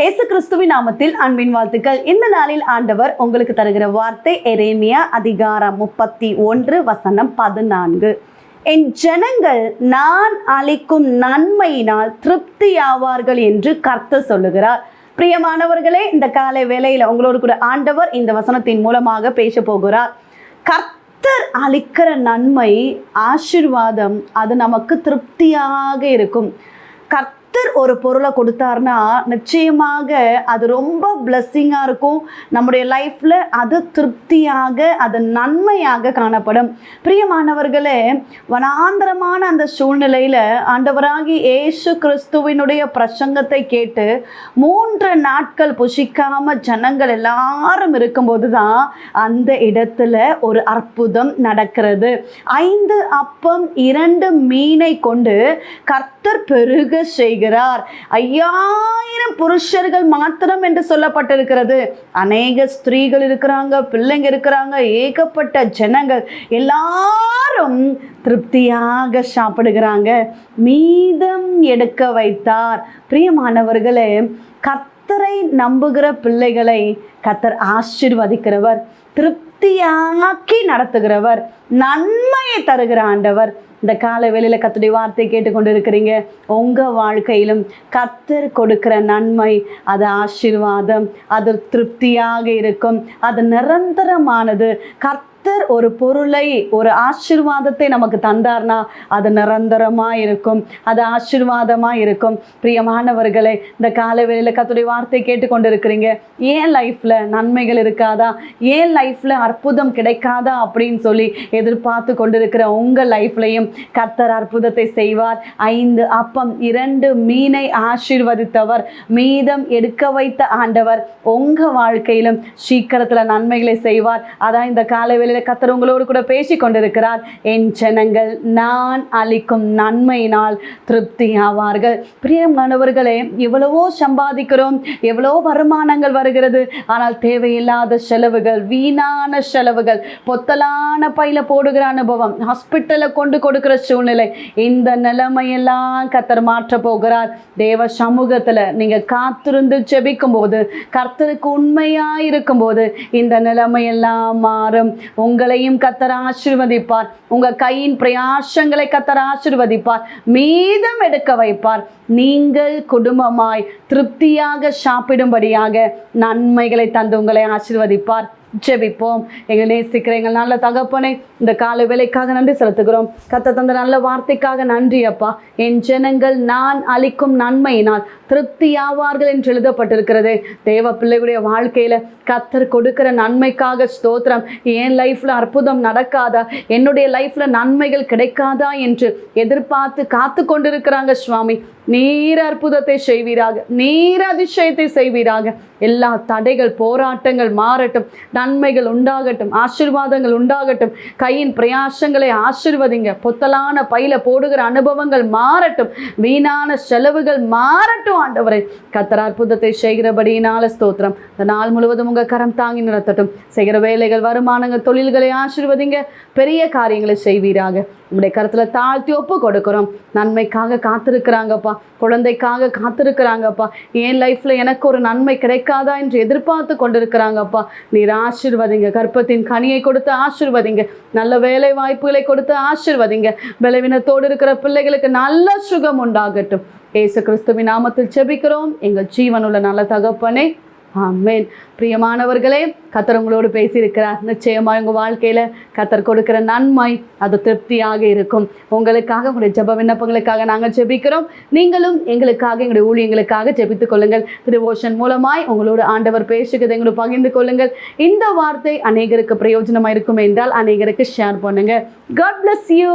இயேசு கிறிஸ்துவின் நாமத்தில் அன்பின் வாழ்த்துக்கள். இந்த நாளில் ஆண்டவர் உங்களுக்கு தருகிற வார்த்தை எரேமியா அதிகாரம் முப்பத்தி ஒன்று வசனம் பதினான்கு. என் ஜனங்கள் நான் அளிக்கும் நன்மையினால் திருப்தியாவார்கள் என்று கர்த்தர் சொல்லுகிறார். பிரியமானவர்களே இந்த காலை வேளையில் உங்களோடு கூட ஆண்டவர் இந்த வசனத்தின் மூலமாக பேச போகிறார். கர்த்தர் அளிக்கிற நன்மை ஆசிர்வாதம் அது நமக்கு திருப்தியாக இருக்கும். கர்த்த கர்த்தர் ஒரு பொருளை கொடுத்தாருன்னா நிச்சயமாக அது ரொம்ப பிளஸ்ஸிங்காக இருக்கும். நம்முடைய லைஃப்பில் அது திருப்தியாக அது நன்மையாக காணப்படும். பிரியமானவர்களே வனாந்தரமான அந்த சூழ்நிலையில் ஆண்டவராகி இயேசு கிறிஸ்துவினுடைய பிரசங்கத்தை கேட்டு மூன்று நாட்கள் புசிக்காம ஜனங்கள் எல்லாரும் இருக்கும்போது தான் அந்த இடத்துல ஒரு அற்புதம் நடக்கிறது. ஐந்து அப்பம் இரண்டு மீனை கொண்டு கர்த்தர் பெருக செய்கிறார் ஐயாயிரம் புருஷர்கள் மாத்திரம் என்று சொல்லப்பட்டிருக்கிறது. அநேக ஸ்திரீகள் இருக்கிறாங்க பிள்ளைங்க இருக்கிறாங்க ஏகப்பட்ட ஜனங்கள். எல்லாரும் திருப்தியாக சாப்பிடுகிறாங்க. மீதம் எடுக்க வைத்தார். பிரியமானவர்களே கத்தரை நம்புகிற பிள்ளைகளை கத்தர் ஆசிர்வதிக்கிறவர் திருப்தியாக்கி நடத்துகிறவர். நன்மையை தருகிற ஆண்டவர். இந்த கால வேளையில் கத்துடைய வார்த்தை கேட்டுக்கொண்டு இருக்கிறீங்க உங்கள் வாழ்க்கையிலும் கத்தர் கொடுக்கிற நன்மை அது ஆசீர்வாதம் அது திருப்தியாக இருக்கும். அது நிரந்தரமானது. கர்த்தர் ஒரு பொருளை ஒரு ஆசீர்வாதத்தை நமக்கு தந்தார்னா அது நிரந்தரமாக இருக்கும். அது ஆசீர்வாதமாக இருக்கும். பிரியமானவர்களே இந்த காலவெளியில் கத்துடைய வார்த்தை கேட்டுக்கொண்டு இருக்கிறீங்க ஏன் லைஃப்பில் நன்மைகள் இருக்காதா? ஏன் லைஃப்பில் அற்புதம் கிடைக்காதா? அப்படின்னு சொல்லி எதிர்பார்த்து கொண்டிருக்கிற உங்கள் லைஃப்லையும் கர்த்தர் அற்புதத்தை செய்வார். ஐந்து அப்பம் இரண்டு மீனை ஆசீர்வதித்தவர் மீதம் எடுக்க வைத்த ஆண்டவர் உங்கள் வாழ்க்கையிலும் சீக்கிரத்தில் நன்மைகளை செய்வார். அதான் இந்த கால வேளையில் கர்த்தர் உங்களோடு கூட பேசி கொண்டிருக்கிறார். என் ஜனங்கள் நான் அளிக்கும் நன்மையினால் திருப்தி ஆவார்கள். பிரியமானவர்களே எவ்வளவோ சம்பாதிக்கிறோம் எவ்வளோ வருமானங்கள் வருகிறது. ஆனால் தேவையில்லாத செலவுகள் வீணான செலவுகள் பொத்தலான பையில போடுகிற அனுபவம் ஹாஸ்பிட்டலில் கொண்டு கொடுக்கிற சூழ்நிலை இந்த நிலைமையெல்லாம் கத்தர் மாற்ற போகிறார். தேவ சமூகத்தில் நீங்கள் காத்திருந்து செபிக்கும் போது கர்த்தருக்கு உண்மையாக இருக்கும்போது இந்த நிலைமையெல்லாம் மாறும். உங்களையும் கத்தர் ஆசிர்வதிப்பார். உங்கள் கையின் பிரயாசங்களை கத்தர் ஆசிர்வதிப்பார். மீதம் எடுக்க வைப்பார். நீங்கள் குடும்பமாய் திருப்தியாக சாப்பிடும்படியாக நன்மைகளை தந்து உங்களை ஆசிர்வதிப்பார். ஜெபிப்போம். எங்களை நேசிக்கிற எங்கள் நல்ல தகப்பனை இந்த கால வேலைக்காக நன்றி செலுத்துகிறோம். கத்த தந்த நல்ல வார்த்தைக்காக நன்றி அப்பா. என் ஜனங்கள் நான் அளிக்கும் நன்மையினால் திருப்தியாவார்கள் என்று எழுதப்பட்டிருக்கிறது. தேவ பிள்ளைகளுடைய வாழ்க்கையில் கத்தர் கொடுக்கிற நன்மைக்காக ஸ்தோத்திரம். என் லைஃப்பில் அற்புதம் நடக்காதா? என்னுடைய லைஃப்பில் நன்மைகள் கிடைக்காதா என்று எதிர்பார்த்து காத்து கொண்டிருக்கிறாங்க சுவாமி. நீர் அற்புதத்தை செய்வீராக நீர் அதிசயத்தை செய்வீராக. எல்லா தடைகள் போராட்டங்கள் மாறட்டும் நன்மைகள் உண்டாகட்டும் ஆசிர்வாதங்கள் உண்டாகட்டும். கையின் பிரயாசங்களை ஆசிர்வதிங்க. பொத்தலான பையில போடுகிற அனுபவங்கள் மாறட்டும். வீணான செலவுகள் மாறட்டும் ஆண்டவரை. கத்தர் அற்புதத்தை செய்கிறபடியினால ஸ்தோத்திரம். இந்த நாள் முழுவதும் உங்கள் கரம் தாங்கி நடத்தட்டும். செய்கிற வேலைகள் வருமானங்கள் தொழில்களை ஆசிர்வதிங்க. பெரிய காரியங்களை செய்வீராக. உங்களுடைய கருத்தில் தாழ்த்தி ஒப்பு கொடுக்குறோம். நன்மைக்காக காத்திருக்கிறாங்கப்பா. குழந்தைக்காக காத்திருக்கிறாங்கப்பா. என் லைஃப்பில் எனக்கு ஒரு நன்மை கிடைக்காதா என்று எதிர்பார்த்து கொண்டிருக்கிறாங்கப்பா. நீர் ஆசிர்வதிங்க. கற்பத்தின் கனியை கொடுத்து ஆசிர்வதிங்க. நல்ல வேலை வாய்ப்புகளை கொடுத்து ஆசிர்வதிங்க. பலவீனத்தோடு இருக்கிற பிள்ளைகளுக்கு நல்ல சுகம் உண்டாகட்டும். ஏசு கிறிஸ்துவின் நாமத்தில் செபிக்கிறோம் எங்கள் ஜீவனுள்ள நல்ல தகப்பனே ஆமேன். பிரியமானவர்களே கத்தர் உங்களோடு பேசியிருக்கிறார். நிச்சயமாக உங்கள் வாழ்க்கையில் கத்தர் கொடுக்கிற நன்மை அது திருப்தியாக இருக்கும். உங்களுக்காக உங்களுடைய ஜெப விண்ணப்பங்களுக்காக நாங்கள் ஜெபிக்கிறோம். நீங்களும் எங்களுக்காக எங்களுடைய ஊழியங்களுக்காக ஜெபித்துக் கொள்ளுங்கள். திருவோஷன் மூலமாய் உங்களோட ஆண்டவர் பேசுகிறதை எங்களோட பகிர்ந்து கொள்ளுங்கள். இந்த வார்த்தை அநேகருக்கு பிரயோஜனமாக இருக்கும் என்றால் அநேகருக்கு ஷேர் பண்ணுங்கள் காட் பிளஸ் யூ